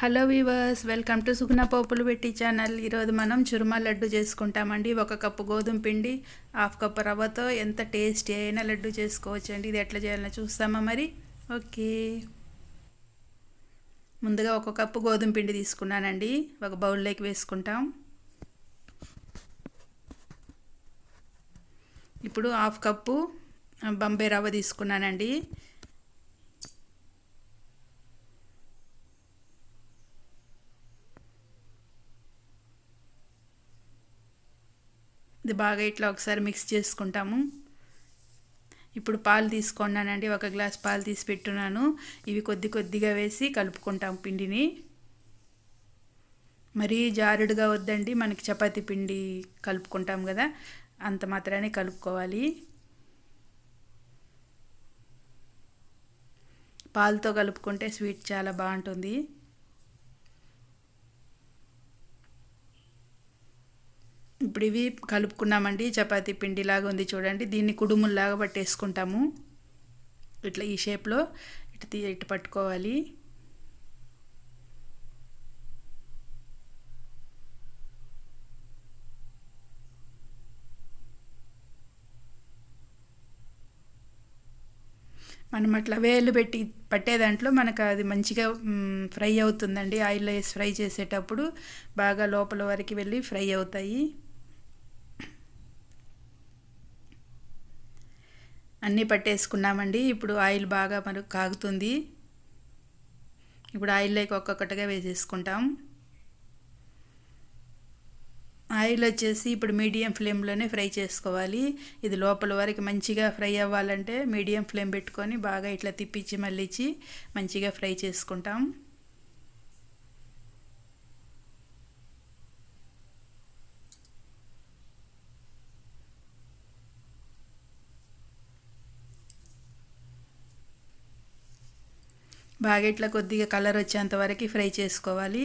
Hello viewers welcome to Suguna పోపులు పెట్టి channel. ఈరోజు మనం చురుమా లడ్డు చేసుకుంటామండి. ఒక కప్పు గోధుమ పిండి హాఫ్ కప్పు రవ్వతో ఎంత టేస్టీ అయినా లడ్డు చేసుకోవచ్చండి. ఇది ఎట్లా చేయాలో చూస్తామా మరి? ఓకే. ముందుగా ఒక కప్పు గోధుమ పిండి తీసుకున్నానండి. ఒక బౌల్లోకి వేసుకుంటాం. ఇప్పుడు హాఫ్ కప్పు బంబే రవ్వ తీసుకున్నానండి. ఇది బాగా ఇట్లా ఒకసారి మిక్స్ చేసుకుంటాము. ఇప్పుడు పాలు తీసుకున్నానండి ఒక గ్లాస్ పాలు తీసి పెట్టున్నాను. ఇవి కొద్ది కొద్దిగా వేసి కలుపుకుంటాం పిండిని. మరీ జారుడుగా వద్దండి. మనకి చపాతీ పిండి కలుపుకుంటాం కదా. అంత మాత్రానే కలుపుకోవాలి. పాలతో కలుపుకుంటే స్వీట్ చాలా బాగుంటుంది. ఇప్పుడు ఇవి కలుపుకున్నామండి చపాతీ పిండిలాగా ఉంది చూడండి. దీన్ని కుడుముల్లాగా పట్టేసుకుంటాము. ఇట్లా ఈ షేప్లో ఇటు తీ ఇటు పట్టుకోవాలి. మనం అట్లా వేలు పెట్టి పట్టే దాంట్లో మనకు అది మంచిగా ఫ్రై అవుతుందండి. ఆయిల్లో వేసి ఫ్రై చేసేటప్పుడు బాగా లోపల వరకు వెళ్ళి ఫ్రై అవుతాయి. అన్నీ పట్టేసుకున్నామండి. ఇప్పుడు ఆయిల్ బాగా మనకు కాగుతుంది. ఇప్పుడు ఆయిల్లోకి ఒక్కొక్కటిగా వేసేసుకుంటాం. ఆయిల్ వచ్చేసి ఇప్పుడు మీడియం ఫ్లేమ్లోనే ఫ్రై చేసుకోవాలి. ఇది లోపల వరకు మంచిగా ఫ్రై అవ్వాలంటే మీడియం ఫ్లేమ్ పెట్టుకొని బాగా ఇట్లా తిప్పించి మళ్ళీచ్చి మంచిగా ఫ్రై చేసుకుంటాం. బాగా ఇట్లా కొద్దిగా కలర్ వచ్చేంత వరకు ఫ్రై చేసుకోవాలి.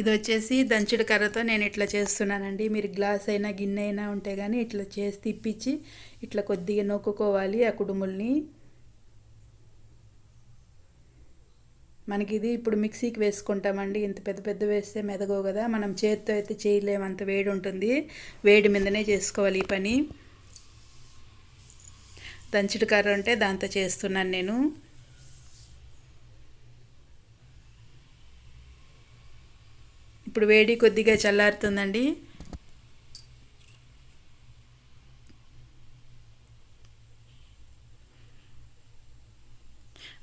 ఇది వచ్చేసి దంచుడు కర్రతో నేను ఇట్లా చేస్తున్నానండి. మీరు గ్లాస్ అయినా గిన్నె అయినా ఉంటే కానీ ఇట్లా చేసి తిప్పించి ఇట్లా కొద్దిగా నొక్కుకోవాలి ఆ కుడుముల్ని. మనకి ఇది ఇప్పుడు మిక్సీకి వేసుకుంటామండి. ఇంత పెద్ద పెద్ద వేస్తే మెదగవు కదా. మనం చేతితో అయితే చేయలేము అంత వేడి ఉంటుంది వేడి మీదనే చేసుకోవాలి ఈ పని. దంచుడు కర్ర ఉంటే దాంతో చేస్తున్నాను నేను. ఇప్పుడు వేడి కొద్దిగా చల్లారుతుందండి.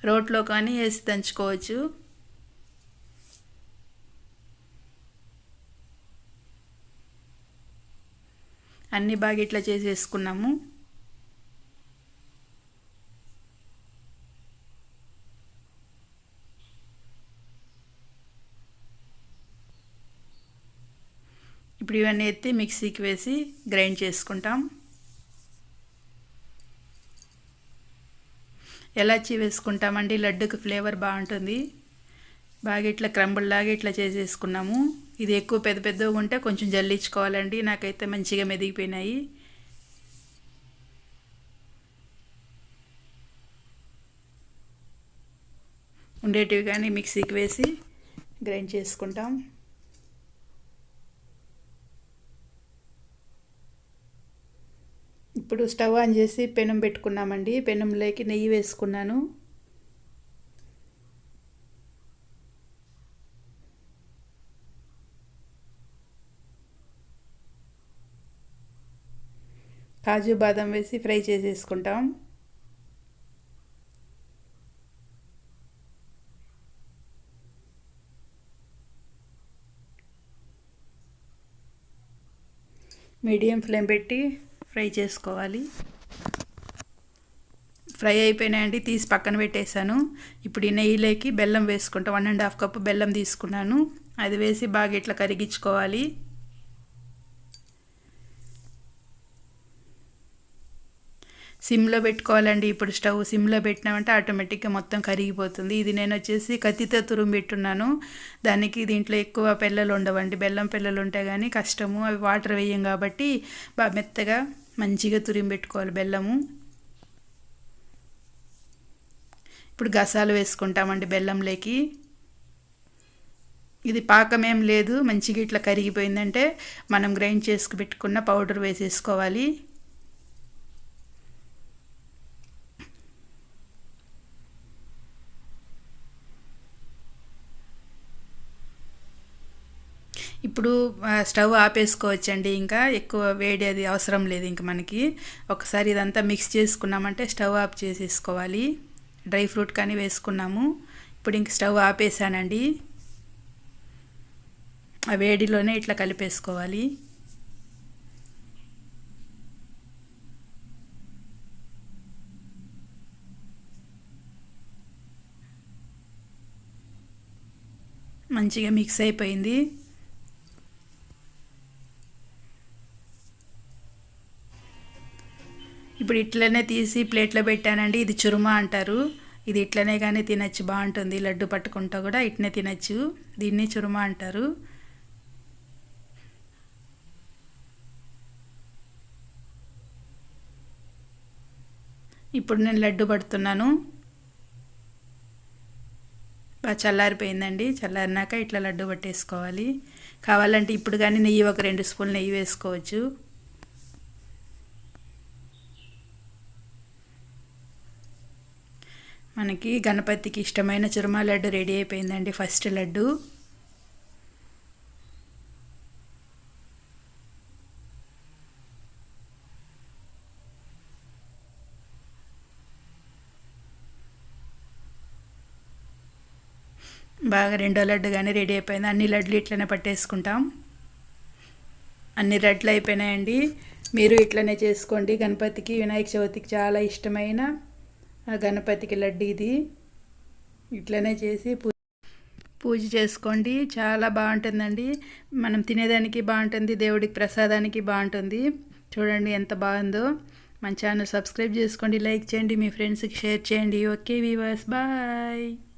రోట్లో కానీ వేసి దంచుకోవచ్చు. అన్ని బాగా ఇట్లా చేసేసుకున్నాము. ఇప్పుడు ఇవన్నీ ఎత్తి మిక్సీకి వేసి గ్రైండ్ చేసుకుంటాం. ఎలాచి వేసుకుంటామండి? లడ్డుకి ఫ్లేవర్ బాగుంటుంది. బాగా ఇట్లా క్రంబుల్ లాగా ఇట్లా చేసేసుకున్నాము. ఇది ఎక్కువ పెద్ద పెద్దగా ఉంటే కొంచెం జల్లించుకోవాలండి. నాకైతే మంచిగా మెదిగిపోయినాయి. ఉండేటివి కానీ మిక్సీకి వేసి గ్రైండ్ చేసుకుంటాం. ఇప్పుడు స్టవ్ ఆన్ చేసి పెనం పెట్టుకున్నామండి. పెనంలోకి నెయ్యి వేసుకున్నాను. కాజు బాదం వేసి ఫ్రై చేసేసుకుంటాం. మీడియం ఫ్లేమ్ పెట్టి ఫ్రై చేసుకోవాలి. ఫ్రై అయిపోయినాయండి తీసి పక్కన పెట్టేశాను. ఇప్పుడు ఈ నెయ్యిలోకి బెల్లం వేసుకుంటా వన్ అండ్ హాఫ్ కప్పు బెల్లం తీసుకున్నాను. అది వేసి బాగా ఇట్లా కరిగించుకోవాలి. సిమ్లో పెట్టుకోవాలండి ఇప్పుడు స్టవ్ సిమ్లో పెట్టినామంటే ఆటోమేటిక్గా మొత్తం కరిగిపోతుంది. ఇది నేను వచ్చేసి కత్తితో తురుము పెట్టున్నాను. దానికి దీంట్లో ఎక్కువ పిల్లలు ఉండవండి. బెల్లం పిల్లలు ఉంటే కానీ కష్టము. అవి వాటర్ వేయం కాబట్టి బాగా మెత్తగా మంచిగా తురిమి పెట్టుకోవాలి బెల్లము. ఇప్పుడు గసాలు వేసుకుంటామండి బెల్లంలోకి. ఇది పాకం ఏం లేదు మంచిగా ఇట్లా కరిగిపోయిందంటే మనం గ్రైండ్ చేసుకు పెట్టుకున్న పౌడర్ వేసేసుకోవాలి. ఇప్పుడు స్టవ్ ఆపేసుకోవచ్చండి. ఇంకా ఎక్కువ వేడి అది అవసరం లేదు ఇంక మనకి. ఒకసారి ఇదంతా మిక్స్ చేసుకున్నామంటే స్టవ్ ఆఫ్ చేసేసుకోవాలి. డ్రై ఫ్రూట్ కానీ వేసుకున్నాము. ఇప్పుడు ఇంక స్టవ్ ఆపేసానండి. ఆ వేడిలోనే ఇట్లా కలిపేసుకోవాలి. మంచిగా మిక్స్ అయిపోయింది. ఇప్పుడు ఇట్లనే తీసి ప్లేట్లో పెట్టానండి. ఇది చురుమా అంటారు. ఇది ఇట్లనే కానీ తినచ్చు బాగుంటుంది. లడ్డు పట్టుకుంటా కూడా ఇట్నే తినచ్చు. దీన్ని చురుమా అంటారు. ఇప్పుడు నేను లడ్డు పడుతున్నాను. బాగా చల్లారిపోయిందండి. చల్లారినాక ఇట్లా లడ్డు పట్టేసుకోవాలి. కావాలంటే ఇప్పుడు కానీ నెయ్యి ఒక రెండు స్పూన్లు నెయ్యి వేసుకోవచ్చు. మనకి గణపతికి ఇష్టమైన చురుమా లడ్డు రెడీ అయిపోయిందండి ఫస్ట్ లడ్డు. బాగా రెండో లడ్డు కానీ రెడీ అయిపోయింది. అన్ని లడ్లు ఇట్లనే పట్టేసుకుంటాం. అన్ని లడ్లు అయిపోయినాయండి. మీరు ఇట్లనే చేసుకోండి. గణపతికి వినాయక చవితికి చాలా ఇష్టమైన గణపతికి లడ్డు ఇది. ఇట్లనే చేసి పూజ చేసుకోండి. చాలా బాగుంటుందండి. మనం తినేదానికి బాగుంటుంది దేవుడికి ప్రసాదానికి బాగుంటుంది. చూడండి ఎంత బాగుందో. మన ఛానల్ సబ్స్క్రైబ్ చేసుకోండి లైక్ చేయండి మీ ఫ్రెండ్స్కి షేర్ చేయండి. Okay weavers bye